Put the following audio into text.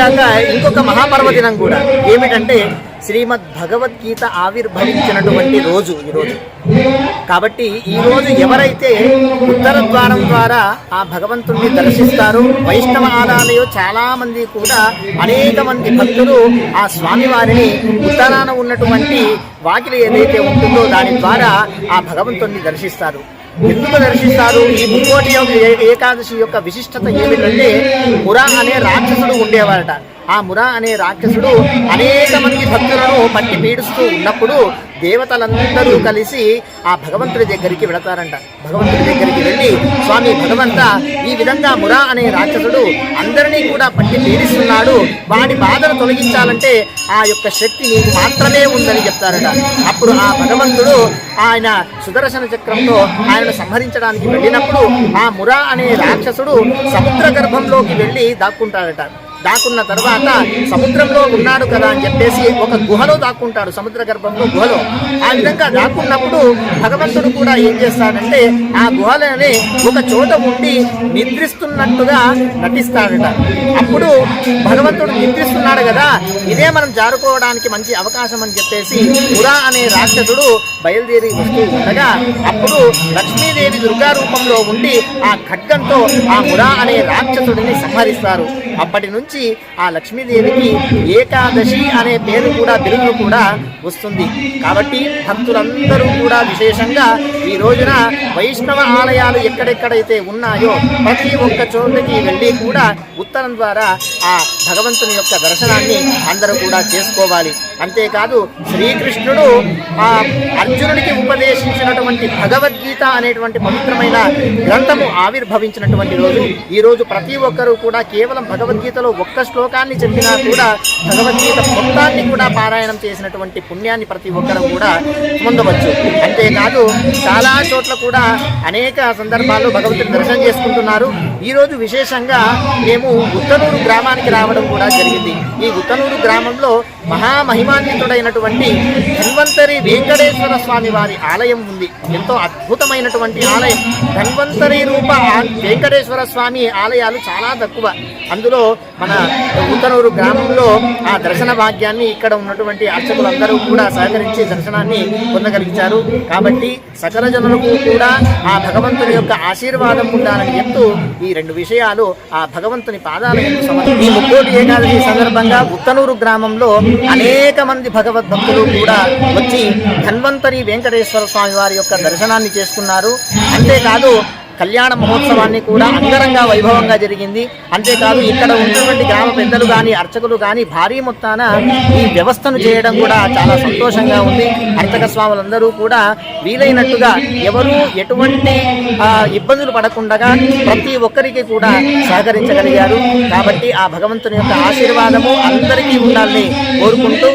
అదిగాక ఇంకొక మహాపర్వదినం కూడా. ఏమిటంటే శ్రీమద్ భగవద్గీత ఆవిర్భవించినటువంటి రోజు ఈ రోజు. కాబట్టి ఈ రోజు ఎవరైతే ఉత్తర ద్వారం ద్వారా ఆ భగవంతుణ్ణి దర్శిస్తారో వైష్ణవ ఆలయాలు చాలామంది కూడా అనేక మంది భక్తులు ఆ స్వామివారిని ఉత్తరాన ఉన్నటువంటి వాకిలి ఏదైతే ఉంటుందో దాని ద్వారా ఆ భగవంతుణ్ణి దర్శిస్తారు. ఎందుకు దర్శిస్తారు? ఈ ముక్కోటి యొక్క ఏ- ఏకాదశి యొక్క విశిష్టత ఏమిటంటే మురా అనే రాక్షసుడు ఉండేవారట ఆ మురా అనే రాక్షసుడు అనేక మంది భక్తులను పట్టి పీడిస్తూ ఉన్నప్పుడు దేవతలందరూ కలిసి ఆ భగవంతుడి దగ్గరికి వెళతారంట. భగవంతుడి దగ్గరికి వెళ్ళి స్వామి భగవంత ఈ విధంగా మురా అనే రాక్షసుడు అందరినీ కూడా పట్టి పీడిస్తున్నాడు. వాడి బాధను తొలగించాలంటే ఆ యొక్క శక్తి నీకు మాత్రమే ఉందని చెప్తారట. అప్పుడు ఆ భగవంతుడు ఆయన సుదర్శన చక్రంతో ఆయనను సంహరించడానికి వెళ్ళినప్పుడు ఆ మురా అనే రాక్షసుడు సముద్ర గర్భంలోకి వెళ్ళి దాక్కుంటాడట. దాక్కున్న తర్వాత సముద్రంలో ఉన్నాడు కదా అని చెప్పేసి ఒక గుహలో దాక్కుంటాడు సముద్ర గర్భంలో గుహలో. ఆ విధంగా దాక్కున్నప్పుడు భగవంతుడు కూడా ఏం చేస్తాడంటే ఆ గుహలోనే ఒక చోట ఉండి నిద్రిస్తున్నట్టుగా నటిస్తాడట. అప్పుడు భగవంతుడు నిద్రిస్తున్నాడు కదా ఇదే మనం జారుకోవడానికి మంచి అవకాశం అని చెప్పేసి పురా అనే రాక్షసుడు బయలుదేరి వస్తూ ఉండగా అప్పుడు లక్ష్మీదేవి దుర్గా రూపంలో ఉండి ఆ ఖడ్గంతో ఆ మురా అనే రాక్షసుడిని సంహరిస్తారు. అప్పటి నుంచి ఆ లక్ష్మీదేవికి ఏకాదశి అనే పేరు కూడా తెలుగులో కూడా వస్తుంది. కాబట్టి భక్తులందరూ కూడా విశేషంగా ఈ రోజున వైష్ణవ ఆలయాలు ఎక్కడెక్కడైతే ఉన్నాయో ప్రతి ఒక్క చోటుకి వెళ్ళి కూడా ఉత్తరం ద్వారా ఆ భగవంతుని యొక్క దర్శనాన్ని అందరూ కూడా చేసుకోవాలి. అంతేకాదు శ్రీకృష్ణుడు ఆ అర్జునుడికి ఉపదేశించినటువంటి భగవద్గీత అనేటువంటి పవిత్రమైన గ్రంథము ఆవిర్భవించినటువంటి రోజు. ఈ రోజు ప్రతి ఒక్కరూ కూడా కేవలం భగవద్గీతలో ఒక్క శ్లోకాన్ని చెప్పినా కూడా భగవద్గీత మొత్తాన్ని కూడా పారాయణం చేసినటువంటి పుణ్యాన్ని ప్రతి ఒక్కరూ కూడా పొందవచ్చు. అంతేకాదు చాలా చోట్ల కూడా అనేక సందర్భాల్లో భగవంతుని దర్శనం చేసుకుంటున్నారు. ఈరోజు విశేషంగా మేము ఉత్తనూరు గ్రామానికి రావడం కూడా జరిగింది. ఈ ఉత్తనూరు గ్రామంలో మహామహిమాన్వితుడైనటువంటి ధన్వంతరి వెంకటేశ్వర స్వామి వారి ఆలయం ఉంది. ఎంతో అద్భుతమైనటువంటి ఆలయం. ధన్వంతరి రూప వెంకటేశ్వర స్వామి ఆలయాలు చాలా తక్కువ. అందులో మన ఉత్తనూరు గ్రామంలో ఆ దర్శన భాగ్యాన్ని ఇక్కడ ఉన్నటువంటి అర్చకులందరూ కూడా సహకరించి దర్శనాన్ని పొందగలిగించారు. కాబట్టి సకల జనులకు కూడా ఆ భగవంతుని యొక్క ఆశీర్వాదం ఉండాలని చెప్తూ ఈ ఈ రెండు విషయాలు ఆ భగవంతుని పాదాల ఈ ముక్కోటి ఏకాదశి సందర్భంగా ఉత్తనూరు గ్రామంలో అనేక మంది భగవద్భక్తులు కూడా వచ్చి ధన్వంతరి వెంకటేశ్వర స్వామి వారి యొక్క దర్శనాన్ని చేసుకున్నారు. అంతేకాదు కళ్యాణ మహోత్సవాన్ని కూడా అంగరంగా వైభవంగా జరిగింది. అంతేకాదు ఇక్కడ ఉన్నటువంటి గ్రామ పెద్దలు కానీ అర్చకులు కానీ భారీ మొత్తాన ఈ వ్యవస్థను చేయడం కూడా చాలా సంతోషంగా ఉంది. అర్చక స్వాములందరూ కూడా వీలైనట్టుగా ఎవరూ ఎటువంటి ఇబ్బందులు పడకుండా ప్రతి ఒక్కరికి కూడా సహకరించగలిగారు. కాబట్టి ఆ భగవంతుని యొక్క ఆశీర్వాదము అందరికీ ఉండాలని కోరుకుంటూ